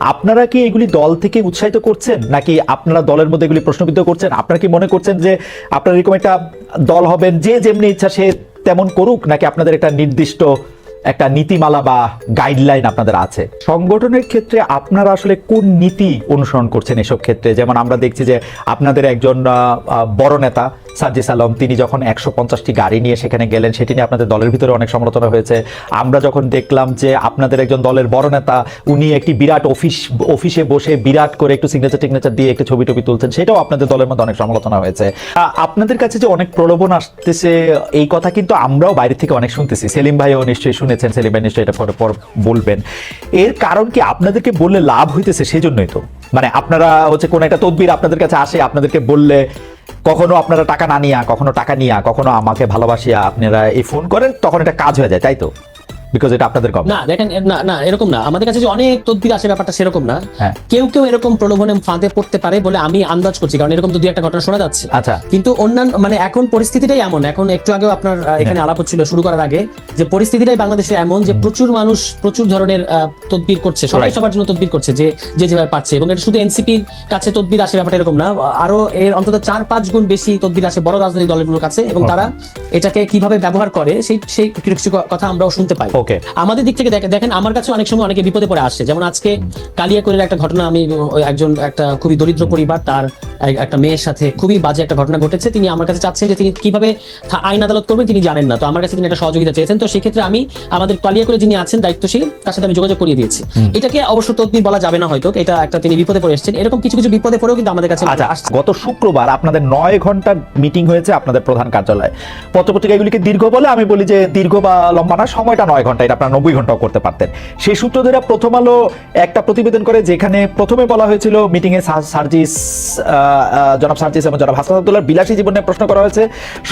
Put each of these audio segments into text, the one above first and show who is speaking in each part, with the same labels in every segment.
Speaker 1: আপনারা কি এগুলি দল থেকে উৎসাহিত করছেন? নাকি আপনারা দলের মধ্যে এগুলি প্রশ্নবিদ্ধ করছেন? আপনারা কি মনে করছেন যে আপনারা এরকম একটা দল হবেন যে যেমনি ইচ্ছা সে তেমন করুক? নাকি আপনাদের একটা নির্দিষ্ট একটা নীতিমালা বা গাইডলাইন আপনাদের আছে? সংগঠনের ক্ষেত্রে আপনারা আসলে কোন নীতি অনুসরণ করছেন এসব ক্ষেত্রে? যেমন আমরা দেখছি যে আপনাদের একজন বড় নেতা সাজ্জিস আলম তিনি যখন একশো পঞ্চাশটি গাড়ি নিয়ে সেখানে গেলেন, সেটি নিয়ে আপনাদের দলের ভিতরে অনেক সমালোচনা হয়েছে। আমরা যখন দেখলাম যে আপনাদের একজন দলের বড় নেতা, উনি একটি বিরাট অফিস, অফিসে বসে বিরাট করে একটু সিগনেচার টিগনেচার দিয়ে একটু ছবি টবি তুলছেন, সেটাও আপনাদের দলের মধ্যে অনেক সমালোচনা হয়েছে। আপনাদের কাছে যে অনেক প্রলোভন আসতেছে, এই কথা কিন্তু আমরাও বাইরে থেকে অনেক শুনতেছি। সেলিম ভাইও নিশ্চয়ই শুনেছেন, সেলিম ভাই নিশ্চয়ই এটা পরে, পর বলবেন। এর কারণ কি আপনাদেরকে বললে লাভ হইতেছে সেজন্যই তো। মানে আপনারা হচ্ছে কোন একটা তদবির আপনাদের কাছে আসে, আপনাদেরকে বললে কখনো আপনারা টাকা না নিয়া, কখনো টাকা নিয়া, কখনো আমাকে ভালোবাসিয়া আপনারা এই ফোন করেন, তখন এটা কাজ হয়ে যায়, তাই তো? বিকজ এটা আপনাদের কম।
Speaker 2: না দেখেন না না এরকম না। আমাদের কাছে যে অনেক তদবির আসে ব্যাপারটা সেরকম না।
Speaker 1: হ্যাঁ।
Speaker 2: কেউ কেউ এরকম প্রলোভনে ফাঁদে পড়তে পারে বলে আমি আন্দাজ করছি কারণ এরকম দুই একটা ঘটনা শোনা যাচ্ছে।
Speaker 1: আচ্ছা।
Speaker 2: কিন্তু অন্যান্য মানে এখন পরিস্থিতিটাই এমন। এখন একটু আগেও আপনার এখানে
Speaker 1: হ্যাঁ।
Speaker 2: আলাপ হচ্ছিল শুরু করার আগে যে পরিস্থিতিটাই বাংলাদেশে এমন যে প্রচুর মানুষ প্রচুর ধরনের তদবির করছে সবাই সবার জন্য তদবির করছে যে যে যেভাবে পাচ্ছে। এবং এটা শুধু এনসিপির কাছে তদবির আসে ব্যাপারটা এরকম না। আরও এর অন্তত চার পাঁচ গুণ বেশি তদবির আসে বড় রাজনৈতিক দলগুলোর কাছে এবং তারা এটাকে কীভাবে ব্যবহার করে সেই সেই কিছু কথা আমরাও শুনতে পাই।
Speaker 1: ওকে
Speaker 2: আমাদের দিক থেকে দেখে- দেখেন আমার কাছে অনেক সময় অনেকে বিপদে পড়ে আসছে। যেমন আজকে কালিয়া করে একটা ঘটনা আমি একজন একটা খুবই দরিদ্র পরিবার তার একটা মেয়ের সাথে খুবই বাজে একটা ঘটনা ঘটেছে। তিনি আমার কাছে চাচ্ছেন যে তিনি কীভাবে আইন আদালত করবেন তিনি জানেন না। তো আমার কাছে তিনি একটা সহযোগিতা চেয়েছেন। তো সেক্ষেত্রে আমি আমাদের কালিয়াকৈরে যিনি আছেন দায়িত্বশীল তার সাথে আমি যোগাযোগ করিয়ে দিয়েছি। এটাকে অবশ্য তদবির বলা যাবে না হয়তো। এটা একটা তিনি বিপদে পড়ে এসেছেন। এরকম কিছু কিছু বিপদে পড়েও কিন্তু আমাদের কাছে
Speaker 1: আচ্ছা গত শুক্রবার আপনাদের নয় ঘণ্টা মিটিং হয়েছে আপনাদের প্রধান কার্যালয়ে। পত্রপত্রিকা এগুলিকে দীর্ঘ বলে আমি বলি যে দীর্ঘ বা লম্বা না সময়টা নয় ঘণ্টা। এটা আপনারা নব্বই ঘন্টাও করতে পারতেন। সেই সূত্র ধরে প্রথম আলো একটা প্রতিবেদন করে যেখানে প্রথমে বলা হয়েছিল মিটিং এ সা- সার্জিস জনাব সার্জিস এবং জনাব হাসান আব্দুল্লাহ বিলাসী জীবন নিয়ে প্রশ্ন করা হয়েছে।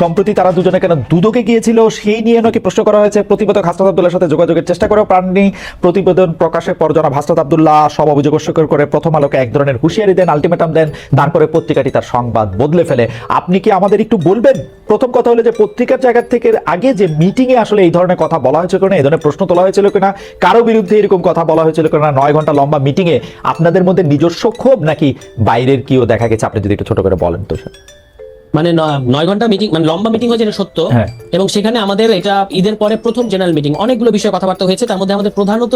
Speaker 1: সম্প্রতি তারা দুজনে কেন দুদকে গিয়েছিল, সেই নিয়ে নাকি প্রশ্ন করা হয়েছে। প্রতিবেদক হাসনাত আবদুল্লার সাথে যোগাযোগের চেষ্টা করেও পাননি প্রতিবেদন প্রকাশের পর জনাব হাসনাত আবদুল্লাহ সব অভিযোগ অস্বীকার করে প্রথম আলোকে এক ধরনের হুঁশিয়ারি দেন, আলটিমেটাম দেন। তারপরে পত্রিকাটি তার সংবাদ বদলে ফেলে। আপনি কি আমাদের একটু বলবেন? প্রথম কথা হলো যে পত্রিকার জায়গা থেকে আগে যে মিটিংয়ে আসলে এই ধরনের কথা বলা হয়েছিল কিনা, এই ধরনের প্রশ্ন তোলা হয়েছিল কিনা, কারও বিরুদ্ধে এরকম কথা বলা হয়েছিল কিনা, নয় ঘণ্টা লম্বা মিটিং এ আপনাদের মধ্যে নিজস্ব ক্ষোভ নাকি বাইরের কিও দেখা গেছে? আপনি যদি একটু ছোট করে বলেন তো স্যার।
Speaker 2: মানে নয় ঘণ্টা মিটিং মানে লম্বা মিটিং হয়েছে এটা সত্য।
Speaker 1: হ্যাঁ।
Speaker 2: এবং সেখানে আমাদের এটা ঈদের পরে প্রথম জেনারেল মিটিং অনেকগুলো বিষয়ে কথাবার্তা হয়েছে তার মধ্যে আমাদের প্রধানত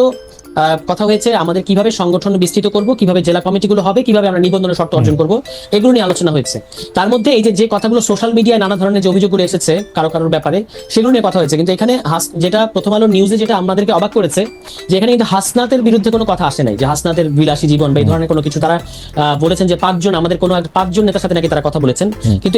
Speaker 2: কথা হয়েছে আমাদের কীভাবে সংগঠন বিস্তৃত করব কীভাবে জেলা কমিটিগুলো হবে কীভাবে আমরা নিবন্ধনের শর্ত অর্জন করব এগুলো নিয়ে আলোচনা হয়েছে। তার মধ্যে এই যে যে কথাগুলো সোশ্যাল মিডিয়ায় নানা ধরনের যে অভিযোগগুলো এসেছে কারও কারোর ব্যাপারে সেগুলো নিয়ে কথা হয়েছে। কিন্তু এখানে যেটা প্রথম আলো নিউজে যেটা আমাদেরকে অবাক করেছে যে এখানে কিন্তু হাসনাতের বিরুদ্ধে কোনো কথা আসে নাই। যে হাসনাতের বিলাসী জীবন বা এই ধরনের কোনো কিছু তারা আহ, বলেছেন যে পাঁচজন আমাদের কোনো পাঁচজন নেতার সাথে নাকি তারা কথা বলেছেন। কিন্তু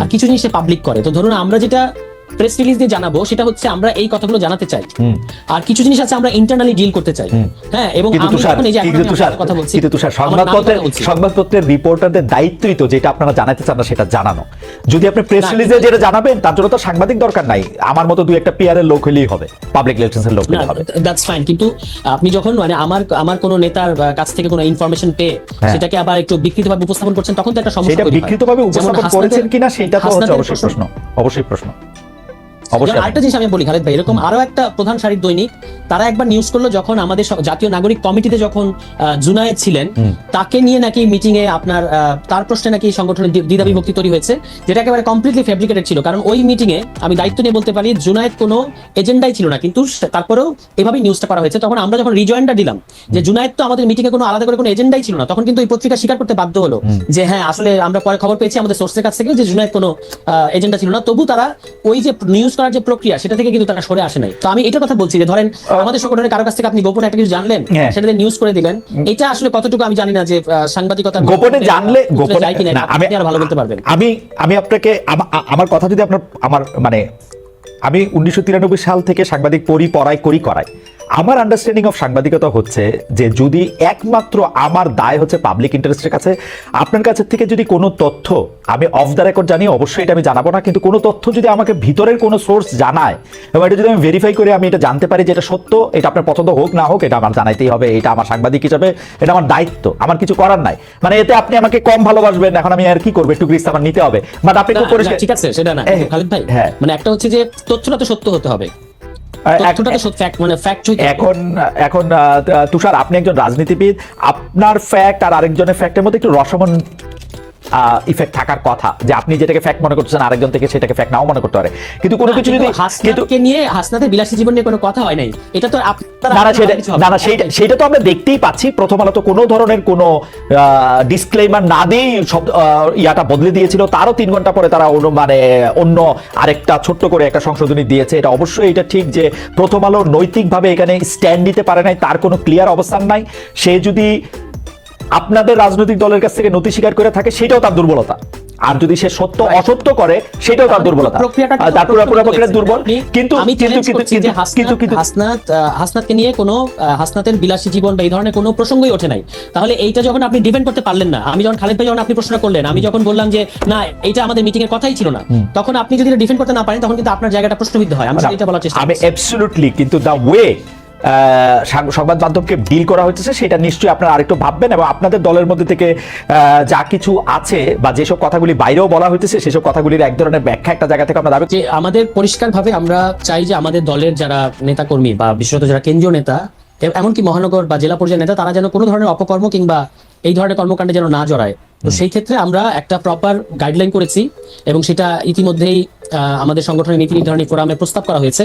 Speaker 2: আর কিছু জিনিস পাবলিক করে। তো ধরুন আমরা যেটা প্রেস রিলিজ দিয়ে জানাব সেটা হচ্ছে আমরা এই কথাগুলো জানাতে চাই। আর কিছু জিনিস আছে আমরা ইন্টারনালি ডিল করতে চাই। হ্যাঁ এবং আমি যখন এই যে এখন কথা বলছি
Speaker 1: কিন্তু তুষার সংবাদপত্রের সংবাদপত্রের রিপোর্টারদের দায়িত্বই তো যেটা আপনারা জানাতে চান না সেটা জানানো। যদি আপনি প্রেস রিলিজে যেটা জানাবেন তার জন্য তো সাংবাদিক দরকার নাই। আমার মতো দুই একটা পিয়ারের লোক হলেই হবে পাবলিক রিলেশনস এর লোক হলেই হবে।
Speaker 2: দ্যাটস ফাইন কিন্তু আপনি যখন মানে আমার আমার কোনো নেতার কাছ থেকে কোনো ইনফরমেশন পেয়ে
Speaker 1: হ্যাঁ।
Speaker 2: সেটাকে আবার একটু বিকৃতভাবে উপস্থাপন করছেন তখন তো একটা সমস্যা
Speaker 1: সেটা বিকৃতভাবে উপস্থাপন করেছেন কিনা সেটা তো হচ্ছে অবশ্যই প্রশ্ন অবশ্যই প্রশ্ন। অবশ্যই।
Speaker 2: আরেকটা জিনিস আমি বলি খালেদ ভাই এরকম আরও একটা প্রধান সারির দৈনিক তারা একবার নিউজ করল যখন আমাদের জাতীয় নাগরিক কমিটিতে যখন জুনায়েদ ছিলেন তাকে নিয়ে নাকি মিটিং এ আপনার তার প্রশ্নে নাকি সংগঠনের দ্বি- দ্বিধা বিভক্তি তৈরি হয়েছে যেটা একেবারে কমপ্লিটলি ফেব্রিকেটেড ছিল। কারণ ওই মিটিং এ আমি দায়িত্ব নিয়ে বলতে পারি জুনায়েদ কোনো এজেন্ডাই ছিল না কিন্তু তারপরেও এভাবেই নিউজটা করা হয়েছে। তখন আমরা যখন রিজয়েন্ডার দিলাম যে জুনায়েদ তো আমাদের মিটিং এ কোনো আলাদা করে কোনো এজেন্ডাই ছিল না তখন কিন্তু এই পত্রিকা স্বীকার করতে বাধ্য হলো যে হ্যাঁ আসলে আমরা পরে খবর পেয়েছি আমাদের সোর্সের কাছ থেকে যে জুনায়েদ কোনো এজেন্ডা ছিল না। তবু তারা ওই যে নিউজ করার যে প্রক্রিয়া সেটা থেকে কিন্তু তারা সরে আসে নাই। তো আমি এটা কথা বলছি যে ধরেন আমাদের সংগঠনের কারও কাছ থেকে আপনি গোপনে একটা কিছু জানলেন
Speaker 1: সেটাতে
Speaker 2: সেটা নিউজ করে দিলেন এটা আসলে কতটুকু আমি জানি না যে সাংবাদিকতা
Speaker 1: গোপনে জানলে গোপনে
Speaker 2: যায় কিনা
Speaker 1: না আমি
Speaker 2: আর ভালো বলতে পারবেন।
Speaker 1: আমি আমি আপনাকে আমার কথা যদি আপনার আমার মানে আমি উনিশশো তিরানব্বই সাল থেকে সাংবাদিক পড়ি পড়াই করি করাই। আমার আন্ডারস্ট্যান্ডিং অফ সাংবাদিকতা হচ্ছে যে যদি একমাত্র আমার দায় হচ্ছে পাবলিক ইন্টারেস্টের কাছে আপনার কাছে থেকে যদি কোনো তথ্য আমি অফ দ্য রেকর্ড জানি অবশ্যই এটা আমি জানাব না কিন্তু কোনো তথ্য যদি আমাকে ভিতরের কোনো সোর্স জানায় এবং এটা যদি আমি ভেরিফাই করে আমি এটা জানতে পারি যে এটা সত্য এটা আপনার পছন্দ হোক না হোক এটা আমার জানাইতেই হবে এটা আমার সাংবাদিক হিসাবে এটা আমার দায়িত্ব আমার কিছু করার নাই। মানে এতে আপনি আমাকে কম ভালোবাসবেন এখন আমি আর কি করব একটু গ্রিস আমার নিতে হবে। বাট আপনি
Speaker 2: ঠিক আছে সেটা না
Speaker 1: হ্যাঁ,
Speaker 2: খালিদ ভাই
Speaker 1: হ্যাঁ।
Speaker 2: মানে একটা হচ্ছে যে তথ্যটা তো সত্য হতে হবে। মানে
Speaker 1: এখন এখন তুষার আপনি একজন রাজনীতিবিদ আপনার ফ্যাক্ট আর আরেকজনের ফ্যাক্টের মধ্যে একটু রসমন ইফেক্ট থাকার কথা। যে আপনি যেটাকে ফ্যাক্ট মনে করছেন আরেকজন থেকে সেটাকে ফ্যাক্ট নাও মনে করতে পারে। কিন্তু কোনো কিছু যদি কিন্তু
Speaker 2: হাসনাতকে নিয়ে হাসনাতের বিলাসী জীবন নিয়ে কোনো কথা হয় নাই। এটা তো আপনারা
Speaker 1: সেটা না না সেইটা সেটা তো আমরা দেখতেই পাচ্ছি। প্রথম আলো তো কোনো ধরনের কোনো ডিসক্লেমার না দিয়েই সব আহ, ইয়াটা বদলে দিয়েছিল। তারও তিন ঘণ্টা পরে তারা অন্য মানে অন্য আরেকটা ছোট্ট করে একটা সংশোধনী দিয়েছে। এটা অবশ্যই এটা ঠিক যে প্রথম আলো নৈতিকভাবে এখানে স্ট্যান্ড নিতে পারে নাই। তার কোনো ক্লিয়ার অবস্থান নাই। সে যদি আপনাদের রাজনৈতিক দলের কাছ থেকে নথি স্বীকার করে থাকে সেটাও তার দুর্বলতা। আর যদি সে সত্য অসত্য করে সেটাও তার দুর্বলতা। তার প্রক্রিয়া দুর্বল। কিন্তু
Speaker 2: আমি
Speaker 1: কিন্তু কিন্তু কিন্তু
Speaker 2: হাসনাত হাসনাতকে নিয়ে কোনো হাসনাতের বিলাসী জীবন বা এই ধরনের কোনো প্রসঙ্গই ওঠে নাই। তাহলে এইটা যখন আপনি ডিপেন্ড করতে পারলেন না আমি যখন খালেদ ভাই যখন আপনি প্রশ্ন করলেন আমি যখন বললাম যে না এইটা আমাদের মিটিং এর কথাই ছিল না তখন আপনি যদি ডিফেন্ড করতে না পারেন তখন কিন্তু আপনার জায়গাটা প্রশ্নবিদ্ধ হয়। আমি সেটা বলার চেষ্টা
Speaker 1: আমি। অ্যাবসলিউটলি কিন্তু দ্য ওয়ে সংবাদ মাধ্যমকে ডিল করা হচ্ছে সেটা নিশ্চয়ই আপনারা আরেকটু ভাববেন এবং আপনাদের দলের মধ্যে থেকে যা কিছু আছে বা যেসব কথাগুলি বাইরেও বলা হইতেছে সেসব কথাগুলির এক ধরনের ব্যাখ্যা একটা জায়গা থেকে আমরা দাবি
Speaker 2: আমাদের পরিষ্কারভাবে আমরা চাই যে আমাদের দলের যারা নেতাকর্মী বা বিশেষত যারা কেন্দ্রীয় নেতা এমনকি মহানগর বা জেলা পর্যায়ের নেতা তারা যেন কোনো ধরনের অপকর্ম কিংবা এই ধরনের কর্মকাণ্ডে যেন না জড়ায়। তো সেই ক্ষেত্রে আমরা একটা প্রপার গাইডলাইন করেছি এবং সেটা ইতিমধ্যেই আহ, আমাদের সংগঠনের নীতি নির্ধারণী ফোরামে প্রস্তাব করা হয়েছে।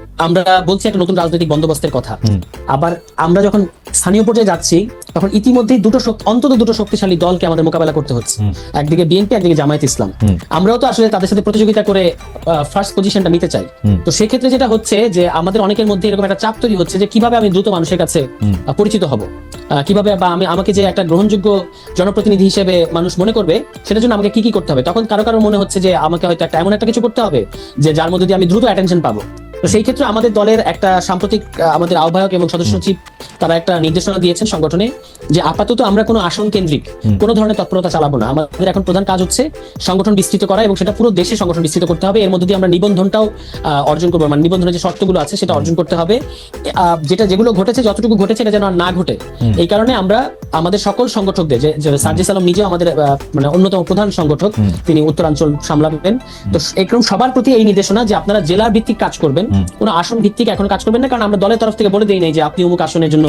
Speaker 2: আমরা বলছি একটা নতুন রাজনৈতিক বন্দোবস্তের কথা। আবার আমরা যখন স্থানীয় পর্যায়ে যাচ্ছি তখন ইতিমধ্যেই দুটো অন্তত দুটো শক্তিশালী দলকে আমাদের মোকাবেলা করতে হচ্ছে। একদিকে বিএনপি একদিকে জামায়াত ইসলাম। আমরাও তো আসলে তাদের সাথে প্রতিযোগিতা করে ফার্স্ট পজিশনটা নিতে চাই। তো সেক্ষেত্রে যেটা হচ্ছে যে আমাদের অনেকের মধ্যে এরকম একটা চাপ তৈরি হচ্ছে যে কীভাবে আমি দ্রুত মানুষের কাছে পরিচিত হব? কীভাবে বা আমি আমাকে যে একটা গ্রহণযোগ্য জনপ্রতিনিধি হিসেবে মানুষ মনে করবে সেটার জন্য আমাকে কি কি করতে হবে? তখন কারও কারও মনে হচ্ছে যে আমাকে হয়তো একটা এমন একটা কিছু করতে হবে যে যার মধ্যে দিয়ে আমি দ্রুত অ্যাটেনশন পাবো। তো সেই ক্ষেত্রে আমাদের দলের একটা সাম্প্রতিক আমাদের আহ্বায়ক এবং সদস্য সচিব তারা একটা নির্দেশনা দিয়েছেন সংগঠনে যে আপাতত আমরা কোনো আসন কেন্দ্রিক কোনো ধরনের তৎপরতা চালাবো না। আমাদের এখন প্রধান কাজ হচ্ছে সংগঠন বিস্তৃত করা এবং সেটা পুরো দেশে সংগঠন বিস্তৃত করতে হবে। এর মধ্যে দিয়ে আমরা নিবন্ধনটাও অর্জন করব। মানে নিবন্ধনের যে শর্তগুলো আছে সেটা অর্জন করতে হবে। যেটা যেগুলো ঘটেছে যতটুকু ঘটেছে এটা যেন আর না ঘটে। এই কারণে আমরা আমাদের সকল সংগঠকদের যে সার্জিস আলম নিজেও আমাদের মানে অন্যতম প্রধান সংগঠক তিনি উত্তরাঞ্চল সামলাবেন। তো এরকম সবার প্রতি এই নির্দেশনা যে আপনারা জেলা ভিত্তিক কাজ করবেন কোনো আসন ভিত্তিক এখন কাজ করবেন না কারণ আমরা দলের তরফ থেকে বলে দিই নাই যে আপনি অমুক আসনের জন্য.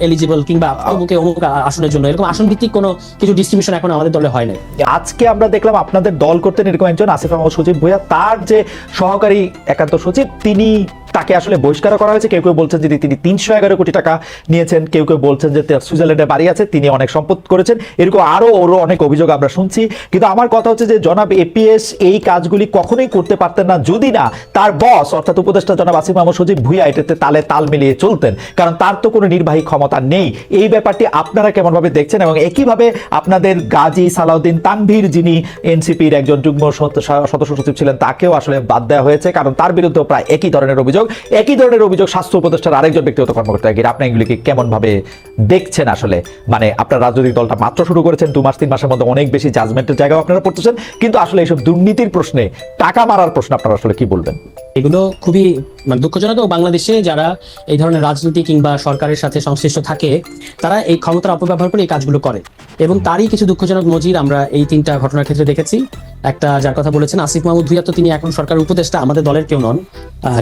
Speaker 2: এলিজিবল কিংবা অমুকে অমুক আসনের জন্য এরকম আসন ভিত্তিক কোনো কিছু ডিস্ট্রিবিউশন এখন আমাদের দলে হয় নাই
Speaker 1: আজকে আমরা দেখলাম আপনাদের দল করতেন এরকম একজন আসিফ আহমদ সচিব ভুইয়া তার যে সহকারী একান্ত সচিব তিনি তাকে আসলে বহিষ্কার করা হয়েছে। কেউ কেউ বলছেন যে তিনি তিনশো এগারো কোটি টাকা নিয়েছেন। কেউ কেউ বলছেন যে সুইজারল্যান্ডে বাড়ি আছে, তিনি অনেক সম্পদ করেছেন। এরকম আরও ওরও অনেক অভিযোগ আমরা শুনছি। কিন্তু আমার কথা হচ্ছে যে জনাব এপিএস এই কাজগুলি কখনোই করতে পারতেন না, যদি না তার বস, অর্থাৎ উপদেষ্টা জনাব আসিফ আহমদ সচিব ভুইয়া, এটাতে তালে তাল মিলিয়ে চলতেন। কারণ তার তো কোনো নির্বাহী ক্ষমতা নেই। এই ব্যাপারটি আপনারা কেমনভাবে দেখছেন এবং একইভাবে আপনাদের গাজী সালাউদ্দিন তানভীর যিনি এনসিপির একজন যুগ্ম সদস্য সচিব ছিলেন, তাকেও আসলে বাদ দেওয়া হয়েছে। কারণ তার বিরুদ্ধে প্রায় একই ধরনের অভিযোগ। একই ধরনের অভিযোগ স্বাস্থ্য উপদেষ্টার আরেকজন ব্যক্তিগত কর্মকর্তা গিয়ে আপনি এগুলিকে কেমন ভাবে দেখছেন আসলে? মানে আপনার রাজনৈতিক দলটা মাত্র শুরু করেছেন, দু মাস, তিন মাসের মধ্যে অনেক বেশি জাজমেন্টের জায়গাও আপনারা পড়তেছেন। কিন্তু আসলে এইসব দুর্নীতির প্রশ্নে, টাকা মারার প্রশ্ন আপনারা আসলে কি বলবেন?
Speaker 2: এগুলো খুবই মানে দুঃখজনক বাংলাদেশে যারা এই ধরনের রাজনীতি কিংবা সরকারের সাথে সংশ্লিষ্ট থাকে, তারা এই ক্ষমতার অপব্যবহার করে এই কাজগুলো করে। এবং তারই কিছু দুঃখজনক নজির আমরা এই তিনটা ঘটনার ক্ষেত্রে দেখেছি। একটা যার কথা বলেছেন আসিফ মাহমুদ ভুইয়া, তো তিনি এখন সরকার উপদেষ্টা, আমাদের দলের কেউ নন।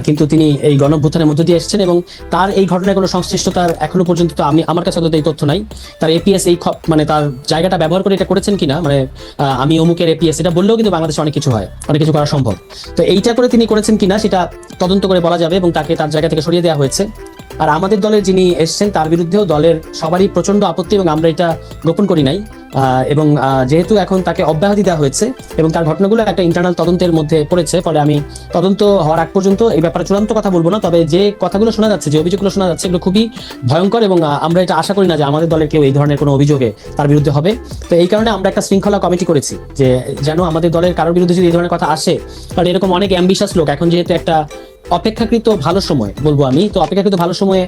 Speaker 2: কিন্তু তিনি এই গণভ্যুত্থানের মধ্য দিয়ে এসেছেন এবং তার এই ঘটনায় কোনো সংশ্লিষ্টতার এখনও পর্যন্ত তো আমি আমার কাছে অন্তত এই তথ্য নাই। তার এপিএস এই মানে তার জায়গাটা ব্যবহার করে এটা করেছেন কিনা মানে আমি অমুকের এপিএস এটা বললেও কিন্তু বাংলাদেশে অনেক কিছু হয়, অনেক কিছু করা সম্ভব। তো এইটা করে তিনি করেছেন কিনা, সেটা তদন্ত করে বলা যাবে এবং তাকে তার জায়গা থেকে সরিয়ে দেওয়া হয়েছে। আর আমাদের দলের যিনি এসেছেন, তার বিরুদ্ধেও দলের সবারই প্রচণ্ড আপত্তি এবং আমরা এটা গোপন করি নাই। এবং যেহেতু এখন তাকে অব্যাহতি দেওয়া হয়েছে এবং তার ঘটনাগুলো একটা ইন্টারনাল তদন্তের মধ্যে পড়েছে, ফলে আমি তদন্ত হওয়ার আগ পর্যন্ত এই ব্যাপারে চূড়ান্ত কথা বলব না, তবে যে কথাগুলো শোনা যাচ্ছে, যে অভিযোগগুলো শোনা যাচ্ছে, এগুলো খুবই ভয়ঙ্কর এবং আমরা এটা আশা করি না যে আমাদের দলের কেউ এই ধরনের কোনো অভিযোগে তার বিরুদ্ধে হবে। তো এই কারণে আমরা একটা শৃঙ্খলা কমিটি করেছি, যে যেন আমাদের দলের কারোর বিরুদ্ধে যদি এই ধরনের কথা আসে, কারণ এরকম অনেক অ্যাম্বিশাস লোক, এখন যেহেতু একটা অপেক্ষাকৃত ভালো সময় বলব আমি। তো অপেক্ষাকৃত ভালো সময়ে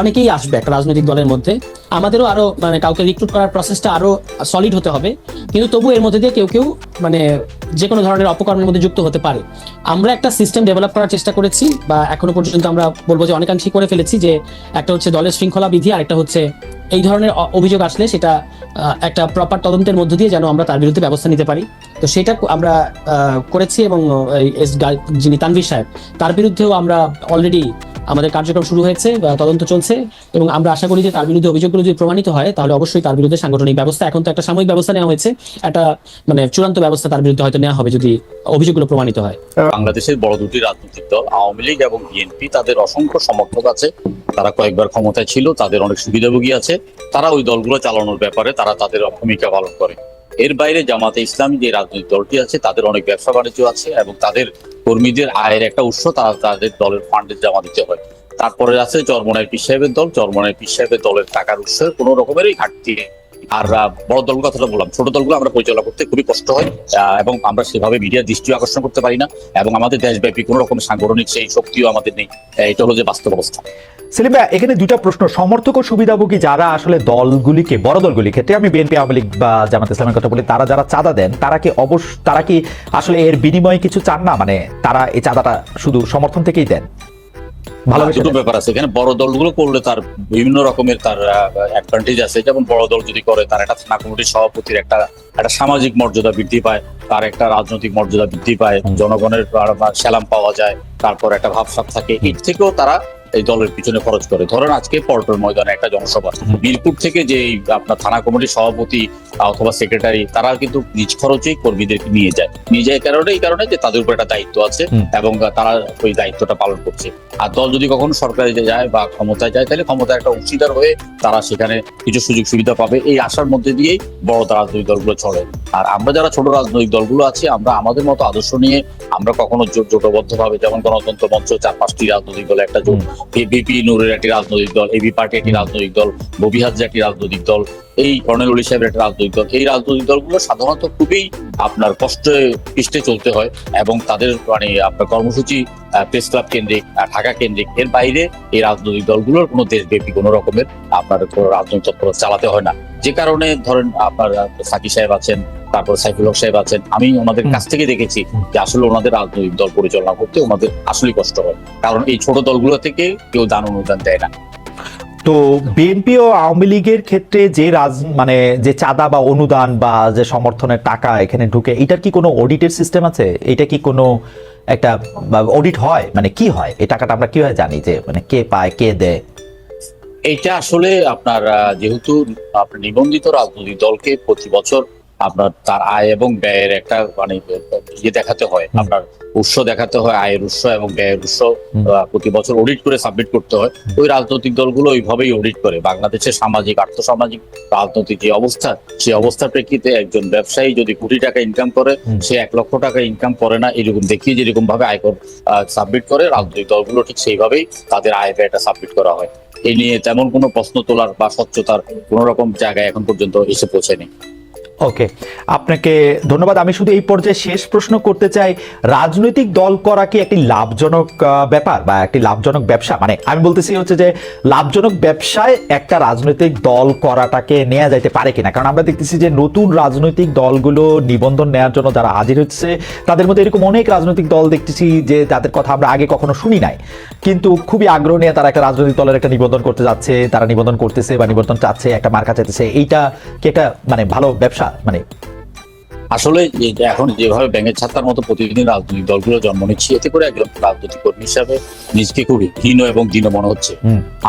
Speaker 2: অনেকেই আসবে একটা রাজনৈতিক দলের মধ্যে। আমাদেরও আরও মানে কাউকে রিক্রুট করার প্রসেসটা আরও সলিড হতে হবে। কিন্তু তবু এর মধ্যে দিয়ে কেউ কেউ মানে যে কোনো ধরনের অপকর্মের মধ্যে যুক্ত হতে পারে। আমরা একটা সিস্টেম ডেভেলপ করার চেষ্টা করেছি বা এখনও পর্যন্ত আমরা বলব যে অনেকাংশই করে ফেলেছি যে একটা হচ্ছে দলের শৃঙ্খলা বিধি আর একটা হচ্ছে এই ধরনের অভিযোগ আসলে সেটা একটা প্রপার তদন্তের মধ্য দিয়ে যেন আমরা তার বিরুদ্ধে ব্যবস্থা নিতে পারি। তো সেটা আমরা করেছি এবং যিনি তানভীর সাহেব, তার বিরুদ্ধেও আমরা অলরেডি আমাদের কার্যক্রম শুরু হয়েছে বা তদন্ত চলছে এবং আমরা আশা করি যে তার বিরুদ্ধে অভিযোগগুলো যদি প্রমাণিত হয়, তাহলে অবশ্যই তার বিরুদ্ধে সাংগঠনিক ব্যবস্থা, এখন তো একটা সাময়িক ব্যবস্থা নেওয়া হয়েছে। একটা মানে চূড়ান্ত ব্যবস্থা তার বিরুদ্ধে হয়তো নেওয়া হবে যদি অভিযোগগুলো প্রমাণিত হয়।
Speaker 3: বাংলাদেশের বড় দুটি রাজনৈতিক দল, আওয়ামী লীগ এবং বিএনপি, তাদের অসংখ্য সমর্থক আছে। তারা কয়েকবার ক্ষমতায় ছিল, তাদের অনেক সুবিধাভোগী আছে। তারা ওই দলগুলো চালানোর ব্যাপারে তারা তাদের ভূমিকা পালন করে। এর বাইরে জামাতে ইসলামী যে রাজনৈতিক দলটি আছে, তাদের অনেক ব্যবসা বাণিজ্য আছে এবং তাদের কর্মীদের আয়ের একটা উৎস তারা তাদের দলের ফান্ডে জমা দিতে হয়। তারপরে আছে চরমনায় পীর সাহেবের দল। চরমনায় পীর সাহেবের দলের টাকার উৎসের কোনো রকমেরই ঘাটতি নেই। আর বড় কথাটা বললাম, ছোট দলগুলো আমরা পরিচালনা করতে খুবই কষ্ট হয় এবং আমরা সেভাবে মিডিয়ার দৃষ্টি আকর্ষণ করতে পারি না, এবং আমাদের দেশব্যাপী রকম সাংগঠনিক সেই শক্তিও আমাদের নেই। এটা হলো যে বাস্তব অবস্থা।
Speaker 1: এখানে দুটা প্রশ্ন। সমর্থক ও সুবিধাভোগী যারা আসলে দলগুলিকে, বড় দলগুলি ক্ষেত্রে, আমি বিএনপি, আওয়ামী লীগ বা জামাত ইসলামের কথা বলি, তারা যারা চাঁদা দেন, তারা কি অবশ্য, তারা কি আসলে এর বিনিময়ে কিছু চান না? মানে তারা এই চাঁদাটা শুধু সমর্থন থেকেই দেন? ভালোবেসে
Speaker 3: দুটো ব্যাপার আছে। এখানে বড় দলগুলো করলে তার বিভিন্ন রকমের তার অ্যাডভান্টেজ আছে। যেমন বড় দল যদি করে তার একটা থানা কমিটির সভাপতির একটা একটা সামাজিক মর্যাদা বৃদ্ধি পায় তার একটা রাজনৈতিক মর্যাদা বৃদ্ধি পায় জনগণের স্যালাম পাওয়া যায় তারপর একটা ভাবসাব থাকে। এর থেকেও তারা এই দলের পিছনে খরচ করে। ধরেন আজকে পল্টন ময়দানে একটা জনসভা। মিরপুর থেকে যে আপনার থানা কমিটির সভাপতি অথবা সেক্রেটারি তারা কিন্তু নিজ খরচেই কর্মীদেরকে নিয়ে যায়। নিয়ে যায় কারণে এই কারণে যে তাদের উপর একটা দায়িত্ব আছে এবং তারা ওই দায়িত্বটা পালন করছে। আর দল যদি কখনো সরকারে যায় বা ক্ষমতায় যায় তাহলে ক্ষমতায় একটা অংশীদার হয়ে তারা সেখানে কিছু সুযোগ সুবিধা পাবে। এই আশার মধ্যে দিয়েই বড় রাজনৈতিক দলগুলো চলে। আর আমরা যারা ছোট রাজনৈতিক দলগুলো আছি আমরা আমাদের মতো আদর্শ নিয়ে আমরা কখনো জোট- জোটবদ্ধ ভাবে যেমন গণতন্ত্র মঞ্চ চার পাঁচটি রাজনৈতিক দল একটা জোট বিপি নুরের একটি রাজনৈতিক দল এবি পার্টি একটি রাজনৈতিক দল, ববিহাজ একটি রাজনৈতিক দল, এই কর্নেল অলি সাহেবের একটা রাজনৈতিক দল। এই রাজনৈতিক দলগুলো সাধারণত খুবই আপনার কষ্টে পৃষ্ঠে চলতে হয় এবং তাদের মানে আপনার কর্মসূচি প্রেস ক্লাব কেন্দ্রিক ঢাকা কেন্দ্রিক, এর বাইরে এই রাজনৈতিক দলগুলোর কোনো দেশব্যাপী কোনো রকমের আপনার কোনো রাজনৈতিক তৎপরতা চালাতে হয় না। যে কারণে ধরেন আপনার সাকি সাহেব আছেন তারপর সাইফুল হক সাহেব আছেন আমি ওনাদের কাছ থেকে দেখেছি যে আসলে ওনাদের রাজনৈতিক দল পরিচালনা করতে ওনাদের আসলেই কষ্ট হয়। কারণ এই ছোট দলগুলো থেকে কেউ দান অনুদান দেয় না।
Speaker 1: তো বিএনপি ও আওয়ামী লীগের ক্ষেত্রে যে রাজ মানে যে চাঁদা বা অনুদান বা যে সমর্থনের টাকা এখানে ঢুকে এটার কি কোনো অডিটের সিস্টেম আছে? এটা কি কোনো একটা অডিট হয়? মানে কি হয়? এই টাকাটা আমরা কীভাবে জানি যে মানে কে পায় কে দেয়?
Speaker 3: এইটা আসলে আপনার যেহেতু আপনার নিবন্ধিত রাজনৈতিক দলকে প্রতি বছর আপনার তার আয় এবং ব্যয়ের একটা মানে ইয়ে দেখাতে হয়। আপনার উৎস দেখাতে হয় আয়ের উৎস এবং ব্যয়ের উৎস প্রতি বছর অডিট করে সাবমিট করতে হয়। ওই রাজনৈতিক দলগুলো ওইভাবেই অডিট করে। বাংলাদেশের সামাজিক আর্থসামাজিক রাজনৈতিক যে অবস্থা সেই অবস্থার প্রেক্ষিতে একজন ব্যবসায়ী যদি কোটি টাকা ইনকাম করে সে এক লক্ষ টাকা ইনকাম করে না এরকম দেখিয়ে যেরকম ভাবে আয়কর সাবমিট করে রাজনৈতিক দলগুলো ঠিক সেইভাবেই তাদের আয় ব্যয়টা সাবমিট করা হয়। এই নিয়ে তেমন কোনো প্রশ্ন তোলার বা স্বচ্ছতার কোন রকম জায়গায় এখন পর্যন্ত এসে পৌঁছেনি।
Speaker 1: ওকে আপনাকে ধন্যবাদ। আমি শুধু এই পর্যায়ে শেষ প্রশ্ন করতে চাই, রাজনৈতিক দল করা কি একটি লাভজনক ব্যাপার বা একটি লাভজনক ব্যবসা? মানে আমি বলতেছি হচ্ছে যে, লাভজনক ব্যবসায় একটা রাজনৈতিক দল করাটাকে নেওয়া যাইতে পারে কিনা? কারণ আমরা দেখতেছি যে, নতুন রাজনৈতিক দলগুলো নিবন্ধন নেওয়ার জন্য যারা হাজির হচ্ছে, তাদের মধ্যে এরকম অনেক রাজনৈতিক দল দেখতেছি যে তাদের কথা আমরা আগে কখনো শুনি নাই। কিন্তু খুবই আগ্রহ নিয়ে তারা একটা রাজনৈতিক দলের একটা নিবন্ধন করতে যাচ্ছে, তারা নিবন্ধন করতেছে বা নিবন্ধন চাচ্ছে, একটা মার্কা চাইতেছে। এইটা কি একটা মানে ভালো ব্যবসা? মানে
Speaker 3: আসলে এখন যেভাবে ব্যাঙের ছাতার মতো প্রতিদিন রাজনৈতিক দলগুলো জন্ম নিচ্ছে এতে করে একজন রাজনৈতিক কর্মী হিসাবে নিজকে খুব হীন এবং দীন মনে হচ্ছে।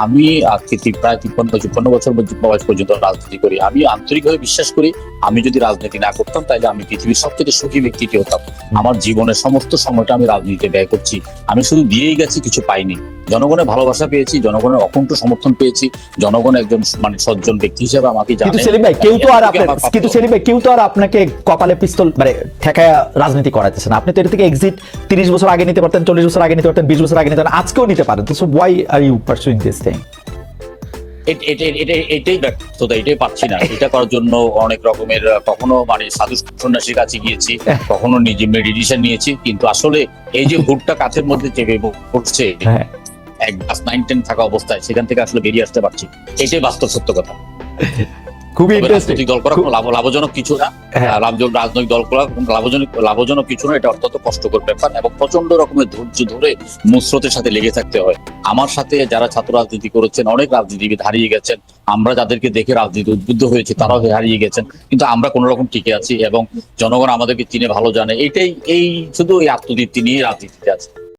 Speaker 3: আমি আজকে প্রায় তিপ্পান্ন চুপ্পান্ন বছর বয়স পর্যন্ত রাজনীতি করি। আমি আন্তরিকভাবে বিশ্বাস করি আমি যদি রাজনীতি না করতাম তাহলে আমি পৃথিবীর সব থেকে সুখী ব্যক্তিটি হতাম? আমার জীবনের সমস্ত সময়টা আমি রাজনীতিতে ব্যয় করছি। আমি শুধু দিয়েই গেছি কিছু পাইনি। জনগণের ভালোবাসা পেয়েছি জনগণের অকুণ্ঠ সমর্থন পেয়েছি জনগণ একজন মানে সজ্জন ব্যক্তি হিসেবে আমাকে জানে।
Speaker 1: কিন্তু সেলিম ভাই কেউ তো আর আপনার কিন্তু সেলিম ভাই কেউ তো আর আপনাকে কপালে পিস্তল মানে ঠেকায় রাজনীতি করাইতেছে না। আপনি তো এটা থেকে এক্সিট তিরিশ বছর আগে নিতে পারতেন চল্লিশ বছর আগে নিতে পারতেন বিশ বছর আগে নিতে পারতেন আজকেও নিতে পারেন। তো why are you pursuing this thing
Speaker 3: এট- এট- এট- এটাই এটাই ব্যর্থতা এটাই পাচ্ছি না। এটা করার জন্য অনেক রকমের কখনো মানে সাধু সন্ন্যাসীর কাছে গিয়েছি কখনো নিজে মেডিটেশন নিয়েছি কিন্তু আসলে এই যে ভুটটা কাছের মধ্যে চেপে পড়ছে
Speaker 1: হ্যাঁ।
Speaker 3: এক ক্লাস নাইন টেন থাকা অবস্থায় সেখান থেকে আসলে বেরিয়ে আসতে পারছি। এটাই বাস্তব সত্য কথা।
Speaker 1: খুবই
Speaker 3: রাজনৈতিক দল করা লাভ- লাভজনক কিছু না।
Speaker 1: হ্যাঁ।
Speaker 3: রাজনৈতিক দল করা লাভজনক লাভজনক কিছু না এটা অত্যন্ত কষ্টকর ব্যাপার এবং প্রচণ্ড রকমের ধৈর্য ধরে মুসরতের সাথে লেগে থাকতে হয়। আমার সাথে যারা ছাত্র রাজনীতি করেছেন অনেক রাজনীতিবিদ হারিয়ে গেছেন। আমরা যাদেরকে দেখে রাজনীতি উদ্বুদ্ধ হয়েছে তারাও হারিয়ে গেছেন। কিন্তু আমরা কোন রকম টিকে আছি এবং জনগণ আমাদেরকে চিনে ভালো জানে। এটাই এই শুধু এই আত্মতৃপ্তি নিয়ে রাজনীতিতে আছে।